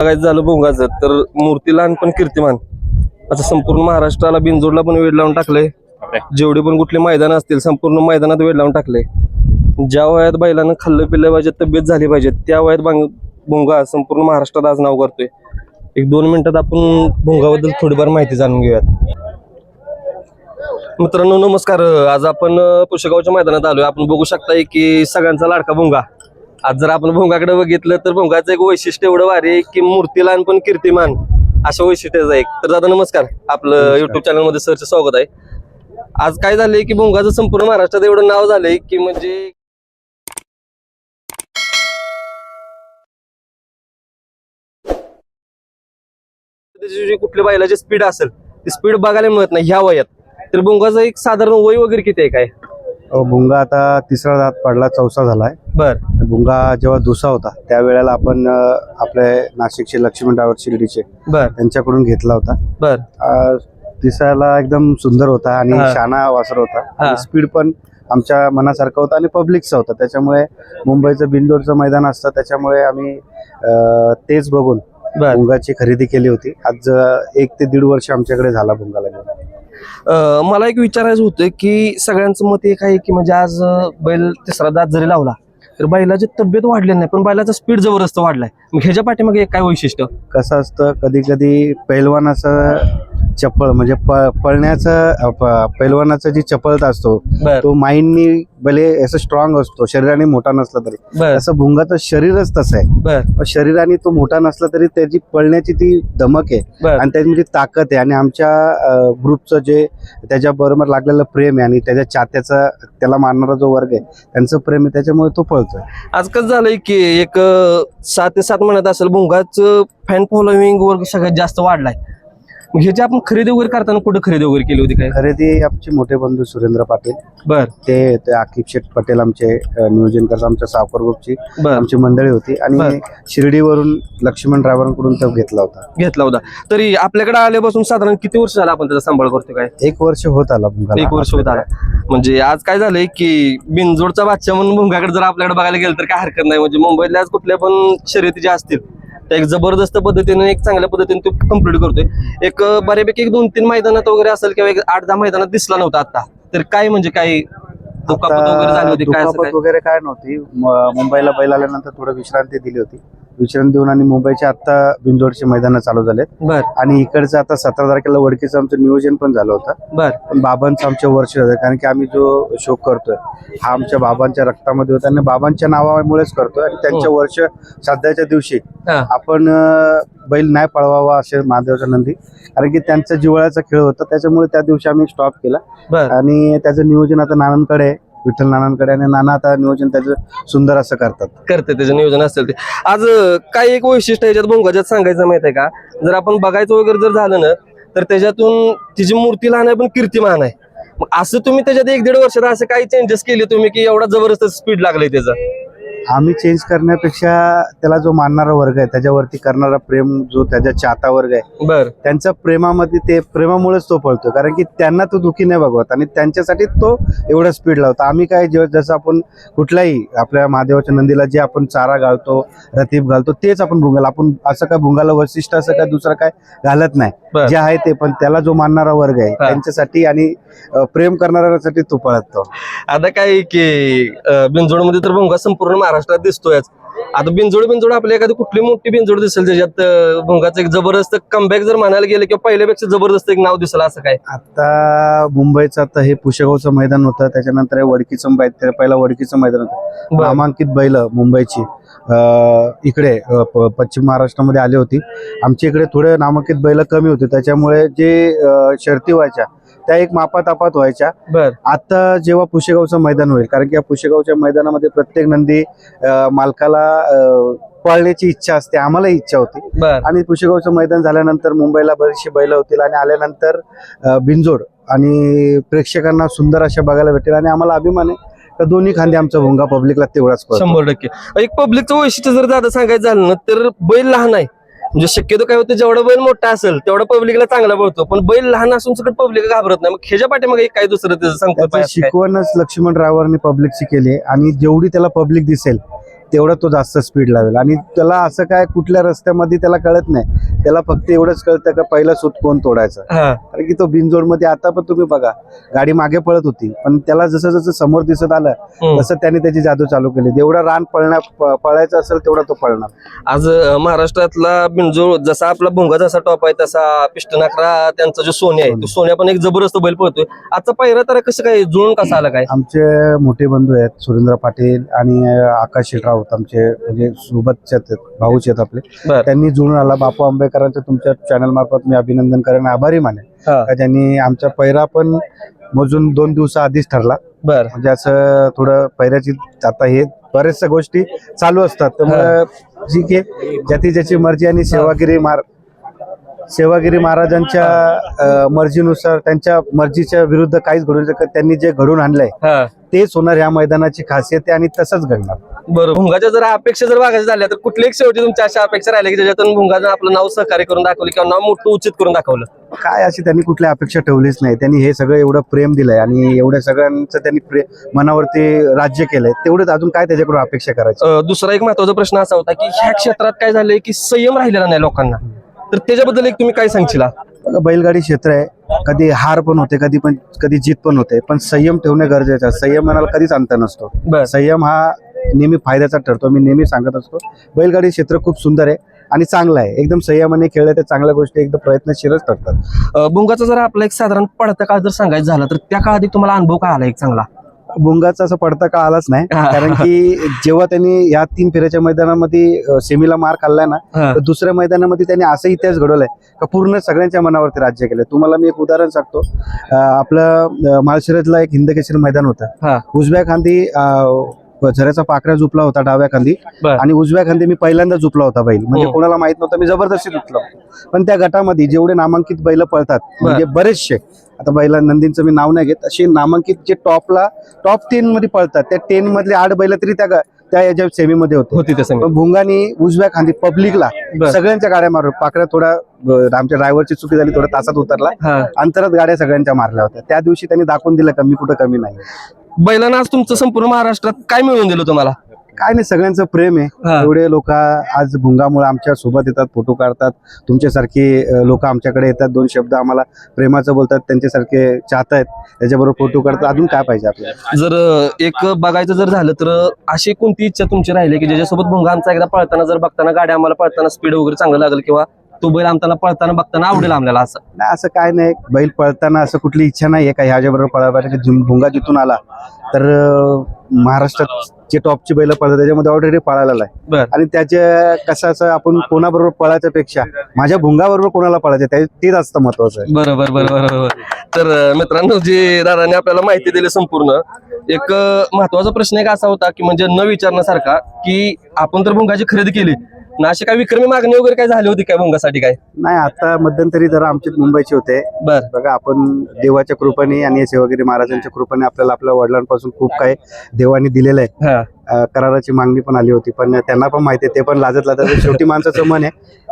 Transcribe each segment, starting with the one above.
बघायचं झालं भोंगाचं तर मूर्ती लहान पण कीर्तिमान. असं संपूर्ण महाराष्ट्राला बिनजोडला पण वेळ लावून टाकलंय. जेवढे पण कुठले मैदान असतील संपूर्ण मैदानात वेळ लावून टाकले ज्या वयात बैलानं खाल्लं पिल्लं पाहिजे तब्येत झाली पाहिजे त्या वयात बांग भोंगा संपूर्ण महाराष्ट्रात आज नाव करतोय. एक दोन मिनिटात आपण भोंगाबद्दल थोडीफार माहिती जाणून घेऊयात. मित्रांनो नमस्कार. आज आपण पुशेगावच्या मैदानात आलोय. आपण बघू शकताय की सगळ्यांचा लाडका भोंगा. आज जर आपण भोंगाकडे बघितलं तर भोंगाचं एक वैशिष्ट्य एवढं भारी आहे की मूर्तीलान पण कीर्तिमान अशा वैशिष्ट्याचं एक. तर दादा नमस्कार. आपलं युट्यूब चॅनलमध्ये सरचे स्वागत आहे. आज काय झालंय की भोंगाचं संपूर्ण महाराष्ट्रात एवढं नाव झालंय की म्हणजे जी कुठल्या बैलाची स्पीड असेल ती स्पीड बघायला मिळत नाही ह्या वयात. तर भोंगाचं एक साधारण वय वगैरे किती आहे काय? भुंगा आता तिसरा दात पडला चौसा झालाय. बर. भुंगा जेव्हा दुसा होता त्यावेळेला आपण अ, आपले नाशिकचे लक्ष्मण ड्रायव्हर शिर्डीचे बर. त्यांच्याकडून घेतला होता. बर. अ, दिसायला एकदम सुंदर होता आणि हा. शाना वासर होता. हा. स्पीड पण आमच्या मनासारखा होता आणि पब्लिकचा होता. त्याच्यामुळे मुंबईचं बिंदोडचं मैदान असतं त्याच्यामुळे आम्ही अ, तेच बघून बर. भुंगाची खरेदी केली होती. आज अ, एक ते दीड वर्ष आमच्याकडे झाला भुंगाला घेऊन. मला एक विचारायचं होतं की सगळ्यांचं मत एक आहे की म्हणजे आज बैल तिसरा दात जरी लावला तर बैलाची तब्येत वाढली नाही पण बैलाचा स्पीड जबरदस्त वाढलाय. मग ह्याच्या पाठीमागे एक काय वैशिष्ट्य? कसं असतं कधी कधी पैलवानाचं चपळ म्हणजे पळण्याचं पैलवानाचं जी चपळता असतो तो माइंडनी भले असं स्ट्रॉंग असतो शरीराने मोठा नसला तरी. तसं भुंगाचं शरीरच तसं आहे. शरीराने तो मोठा नसला तरी त्याची पळण्याची ती धमक आहे. आणि त्याची जी ताकद आहे आणि आमच्या ग्रुपचं जे त्याच्याबरोबर लागलेलं प्रेम आहे आणि त्याच्या चात्याचा त्याला मारणारा जो वर्ग आहे त्यांचं प्रेम आहे त्याच्यामुळे तो पळतोय. आज कसं झालंय की एक सहा ते सात महिन्यात असेल भोंगाच फॅन फॉलोविंग वर्ग सगळ्यात जास्त वाढलाय. ह्याची आपण खरेदी वगैरे करताना कुठे खरेदी वगैरे केली होती काय? खरेदी आमचे मोठे बंधू सुरेंद्र पाटील. बर. ते ते आकिब शेठ पटेल आमचे अ, नियोजन करतात आमच्या सावकर ग्रुपची. बर. आमची मंडळी होती. बर. आणि शिर्डीवरून लक्ष्मण ड्रायव्हरांकडून तो घेतला होता. घेतला होता. तरी आपल्याकडे आल्यापासून साधारण किती वर्ष झालं आपण त्याचा सांभाळ करतो काय? एक वर्ष होत आला. एक वर्ष होत आला. म्हणजे आज काय झालंय की बिनजोडचा बादशाह म्हणून भुंगाकडे जर आपल्याकडे बघायला गेलं तर काय हरकत नाही. म्हणजे मुंबईतल्या आज कुठल्या पण शर्यती ज्या असतील त्या एक जबरदस्त पद्धतीने एक चांगल्या पद्धतीने तो कंप्लीट करतोय. एक बऱ्यापैकी एक दोन तीन मैदानात वगैरे असेल किंवा एक आठ दहा मैदानात दिसला नव्हता आता तर काय म्हणजे काय दुखापत वगैरे झाली होती? काय दुखापत वगैरे काय नव्हती. मुंबईला बैल आल्यानंतर थोडं विश्रांती दिली होती. विश्रांती देऊन आणि मुंबईचे आता बिंजोडचे मैदान चालू झालेत. बर. आणि इकडचं आता सतरा तारखेला वडकीचं आमचं नियोजन पण झालं होतं. बर. पण बाबांचं आमचे वर्ष होतं कारण की आम्ही जो शो करतोय हा आमच्या बाबांच्या रक्तामध्ये होता आणि बाबांच्या नावामुळेच करतोय. आणि त्यांच्या हो. वर्ष सध्याच्या दिवशी आपण बैल नाही पळवावा असे महादेवच्या नंदी. कारण की त्यांचा जिवळाचा खेळ होता त्याच्यामुळे त्या दिवशी आम्ही स्टॉप केला. आणि त्याचं नियोजन आता नानांकडे आहे. विठ्ठल नानांकडे आणि नाना आता नियोजन त्याचं सुंदर असं करतात. करते त्याचं नियोजन असेल ते. आज अं, काय एक वैशिष्ट्य याच्यात भोंगाच्यात सांगायचं माहीत आहे का? जर आपण बघायचं वगैरे जर झालं ना तर त्याच्यातून तिची मूर्ती लहान आहे पण कीर्तिमान आहे. मग असं तुम्ही त्याच्यात एक दीड वर्षात असं काही चेंजेस केले तुम्ही की एवढा जबरदस्त स्पीड लागलाय त्याचा? आम्ही चेंज करण्यापेक्षा त्याला जो मानणारा वर्ग आहे त्याच्यावरती करणारा प्रेम जो त्याच्या चाहता वर्ग आहे बर. त्यांच्या प्रेमामध्ये ते प्रेमामुळेच तो पळतो. कारण की त्यांना तो दुखी नाही बघवत आणि त्यांच्यासाठी तो एवढा स्पीड लावतो. आम्ही काय जेव्हा जसं आपण कुठल्याही आपल्या महादेवाच्या नंदीला जे आपण चारा घालतो रतीब घालतो तेच आपण भुंगाला आपण असं काय भुंगाला वैशिष्ट्य असं काय दुसरं काय घालत नाही. जे आहे ते पण त्याला जो मानणारा वर्ग आहे. त्यांच्यासाठी आणि प्रेम करणाऱ्यांसाठी तो पळतो. आता काय की बिनजोडमध्ये तर भोंगा संपूर्ण महाराष्ट्रात दिसतोयच. आता बिनजोड बिनजोड आपल्या एखादी कुठली मोठी बिनजोड दिसेल त्याच्यात भोंगाचं एक जबरदस्त कमबॅक जर म्हणायला गेलं किंवा पहिल्यापेक्षा जबरदस्त एक नाव दिसलं असं काय? आता मुंबईचं आता हे पुशेगावचं मैदान होतं त्याच्यानंतर वडकीचं मै- ते पहिला वडकीचं मैदान होतं. नामांकित बैल मुंबईची इकडे पश्चिम महाराष्ट्रामध्ये आली होती. आमच्या इकडे थोडे नामांकित बैल कमी होते त्याच्यामुळे जे शर्ती व्हायच्या त्या एक मापातापात व्हायच्या. बर. आता जेव्हा पुशेगावचं मैदान होईल कारण की या पुशेगावच्या मैदानामध्ये प्रत्येक नंदी मालकाला पळण्याची इच्छा असते आम्हालाही इच्छा होती. आणि पुशेगावचं मैदान झाल्यानंतर मुंबईला बरीचशी बैल होतील आणि आल्यानंतर अ, बिनजोड आणि प्रेक्षकांना सुंदर अशा बघायला भेटेल आणि आम्हाला अभिमान आहे का दोन्ही खांदे आमचा भोंगा पब्लिकला तेवढाच. शंभर टक्के. एक पब्लिकचं वैशिष्ट्य जर दादा सांगायचं झालं ना तर बैल लहान आहे. म्हणजे शक्यतो काय होतं जेवढा बैल मोठा असेल तेवढा पब्लिकला चांगला पळतो पण बैल लहान असून सगळं पब्लिक घाबरत नाही. मग ह्याच्या पाठीमागे एक काय दुसरं त्याचं सांगतो शिकवणच लक्ष्मण ड्रायव्हरने पब्लिकची केली आणि जेवढी त्याला पब्लिक दिसेल तेवढा तो जास्त स्पीड लावेल. आणि त्याला असं काय कुठल्या रस्त्यामध्ये त्याला कळत नाही. त्याला फक्त एवढंच कळतं का पहिला सूत कोण तोडायचा. कारण की तो बिनजोडमध्ये आता पण तुम्ही बघा गाडी मागे पळत होती. पण त्याला जसं जसं समोर दिसत आलं. तसं त्याने त्याची जादू चालू केली. जेवढा रान पळण्या पळायचा असेल तेवढा तो पळणार. आज महाराष्ट्रातला बिंजोळ जसा आपला भोंगा जसा टॉप आहे तसा पिस्टन अकरा त्यांचा जो सोन्या आहे तो सोन्या. पण एक जबरदस्त बैल पळतोय. आजचा पहिरा तर कसं काय जुळून कसा आला काय? आमचे मोठे बंधू आहेत सुरेंद्र पाटील आणि आकाश शेट राऊत आमचे म्हणजे सोबतचे आहेत भाऊच आहेत आपले. बर. त्यांनी जुळून आला. बापू आंबेकरांचं तुमच्या चॅनल मार्फत मी अभिनंदन करेन. आभारी माने हा. का ज्यांनी आमचा पैरा पण मोजून दोन दिवसा आधीच ठरला. बर. म्हणजे असं थोडं पैऱ्याची आता हे बऱ्याचशा गोष्टी चालू असतात. त्यामुळे जी की ज्याची ज्याची मर्जी आणि सेवागिरी मार सेवागिरी महाराजांच्या मर्जीनुसार त्यांच्या मर्जीच्या विरुद्ध काहीच घडू शकत त्यांनी जे घडून आणलंय तेच होणार ह्या मैदानाची खासियत आहे आणि तसंच घडणार. बरं भुंगाच्या जर अपेक्षा जर बघायच्या झाल्या तर कुठली एक शेवटी तुमच्या अशा अपेक्षा राहिल्या की ज्याच्यातून भुंगाचं आपलं नाव सहकार्य करून दाखवलं किंवा नाव मोठं उचित करून दाखवलं? काय अशी त्यांनी कुठल्या अपेक्षा ठेवलीच नाही. त्यांनी हे सगळं एवढं प्रेम दिलंय आणि एवढ्या सगळ्यांचं त्यांनी मनावरती राज्य केलंय. तेवढंच अजून काय त्याच्याकडून अपेक्षा करायची? दुसरा एक महत्त्वाचा प्रश्न असा होता की ह्या क्षेत्रात काय झालंय की संयम राहिलेला नाही लोकांना? तर त्याच्याबद्दल एक तुम्ही काय सांगशील? बैलगाडी क्षेत्र आहे. कधी हार पण होते कधी पण कधी जीत पण होते. पण संयम ठेवणे गरजेचं आहे. संयमाला कधीच अंत नसतो. संयम हा नेहमी फायद्याचा ठरतो. मी नेहमी सांगत असतो बैलगाडी क्षेत्र खूप सुंदर आहे आणि चांगलं आहे. एकदम संयमाने खेळले तर चांगल्या गोष्टी एकदम प्रयत्नशीलच ठरतात. अं, भुंगाचा जर आपला एक साधारण पडता काळ जर सांगायचं झाला तर त्या काळात तुम्हाला अनुभव काय आला एक चांगला? भुंगाचा असं पडता का आलाच नाही. कारण की जेव्हा त्यांनी या तीन फेऱ्याच्या मैदानामध्ये सेमीला मार खाल्लाय ना. तर दुसऱ्या मैदानामध्ये त्यांनी असं इतिहास घडवलाय का पूर्ण सगळ्यांच्या मनावरती राज्य केलं तुम्हाला मी एक उदाहरण सांगतो आपलं अं, माळशिरसला एक हिंदकेसरी मैदान होतं उजव्या खांदी झऱ्याचा पाकऱ्या झुपला होता डाव्या खांदी. आणि उजव्या खांदी मी पहिल्यांदा झुपला होता बैल म्हणजे हो. कोणाला माहीत नव्हतं मी जबरदस्ती झुपलो पण त्या गटामध्ये जेवढे नामांकित बैल पळतात म्हणजे बरेचसे आता बैला नंदींचं मी नाव नाही घेत. असे नामांकित जे टॉपला टॉप टेन मध्ये पळतात त्या टेन मधले आठ बैल तरी त्या त्या याच्या सेमीमध्ये होते. होती त्या पण भुंगानी उजव्या खांदी पब्लिकला बर. सगळ्यांच्या गाड्या मारून पाकऱ्या थोडा ब- आमच्या ड्रायव्हरची चुकी झाली थोडा तासात उतरला. हा. अंतरात गाड्या सगळ्यांच्या मारल्या होत्या. त्या दिवशी त्यांनी दाखवून दिलं का मी कुठं कमी नाही. बैलांना आज तुमचं संपूर्ण महाराष्ट्रात काय मिळवून दिलं तुम्हाला? काय नाही सगळ्यांचं प्रेम आहे. एवढे लोक आज भुंगामुळे आमच्यासोबत येतात फोटो काढतात. तुमच्यासारखे लोक आमच्याकडे येतात. दोन शब्द आम्हाला प्रेमाचं बोलतात त्यांच्यासारखे चाहत आहेत. त्याच्याबरोबर फोटो काढतात. अजून काय पाहिजे आपल्याला? जर एक बघायचं जर झालं तर अशी कोणती इच्छा तुमची राहिली की ज्याच्यासोबत भुंगा आमचा एकदा पळताना जर बघताना गाड्या आम्हाला पळताना स्पीड वगैरे चांगलं लागेल किंवा तो बैल आमताना पळताना बघताना आवडेल आम्हाला असं? नाही असं काय नाही. बैल पळताना असं कुठली इच्छा नाही आहे का ह्याच्याबरोबर पळायला भुंगा जिथून आला तर महाराष्ट्रात जे टॉपची बैल पळतात त्याच्यामध्ये ऑलरेडी पळायला आहे. आणि त्याचे कसं असं आपण कोणाबरोबर पळायच्या पेक्षा माझ्या भुंगाबरोबर कोणाला पळायचं ते ते जास्त महत्वाचं आहे. बरोबर बरोबर बरोबर. तर मित्रांनो जे दादाने आपल्याला माहिती दिली संपूर्ण एक महत्त्वाचा प्रश्न एक असा होता की म्हणजे न विचारण्यासारखा की आपण तर भुंगाची खरेदी केली ना अशी काय विक्रमी मागणी वगैरे काय झाली होती काय भुंगासाठी काय? नाही आता मध्यंतरी जरा आमचे मुंबईचे होते. बर. बघा आपण देवाच्या कृपेने आणि सेवागिरी महाराजांच्या कृपेने आपल्याला आपल्या वडिलांपासून खूप काही देवानी दिलेलं आहे. हा. अं, कराराची मागणी पण आली होती पण त्यांना पण माहिती आहे ते पण लाजत लाजत शेवटी माणसाचं मन आहे.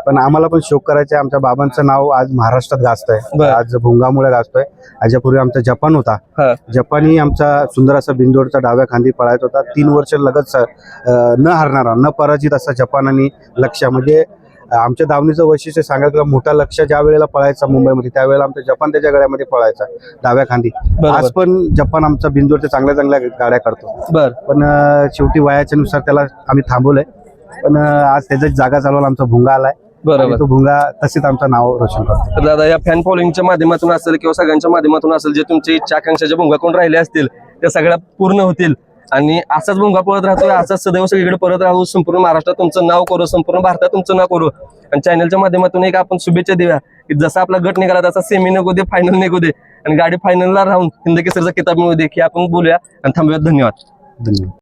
पण आम्हाला पण शोक करायचे. आमच्या बाबांचं नाव आज महाराष्ट्रात गाजतंय. बरं. आज भुंगामुळे गाजतोय. याच्यापूर्वी आमचा जपान होता. हा. जपानी आमचा सुंदर असा बिंजोडचा डाव्या खांदी पळायचा होता. तीन वर्ष लगत अं, न हरणारा न पराजित असा जपान आणि लक्ष म्हणजे अं, आमच्या दावणीचं वैशिष्ट्य सांगायचं मोठा लक्ष ज्या वेळेला पळायचा मुंबईमध्ये त्यावेळेला आमचा जपान त्याच्या गळ्यामध्ये पळायचा डाव्या खांदी. बरोबर. आज पण जपान आमचा बिंजोडच्या चांगल्या चांगल्या गाड्या करतो बर. पण अं, शेवटी वयाच्या नुसार त्याला आम्ही थांबवलंय. पण अं, आज त्याची जागा चालवला आमचा भुंगा आलाय. बरोबर. तो भुंगा तसेच आमचं नाव रोशन करतो. तर दादा या फॅन फॉलोइंगच्या माध्यमातून असेल किंवा सगळ्यांच्या माध्यमातून असेल जे तुमचे इच्छा आकांक्षाच्या भुंगा कोण राहिले असतील त्या सगळ्या पूर्ण होतील. आणि असाच भुंगा पळत राहतो असाच सदैव सगळीकडे परत राहू संपूर्ण महाराष्ट्रात तुमचं नाव करू संपूर्ण भारतात तुमचं नाव करू. आणि चॅनलच्या माध्यमातून एक आपण शुभेच्छा देऊया की जसा आपला गट निघाला तसा सेमी नको दे फायनल नको दे. आणि गाडी फायनलला राहून हिंद केसरचा किताब मिळू दे की आपण बोलूया. आणि थांबूया धन्यवाद. धन्यवाद.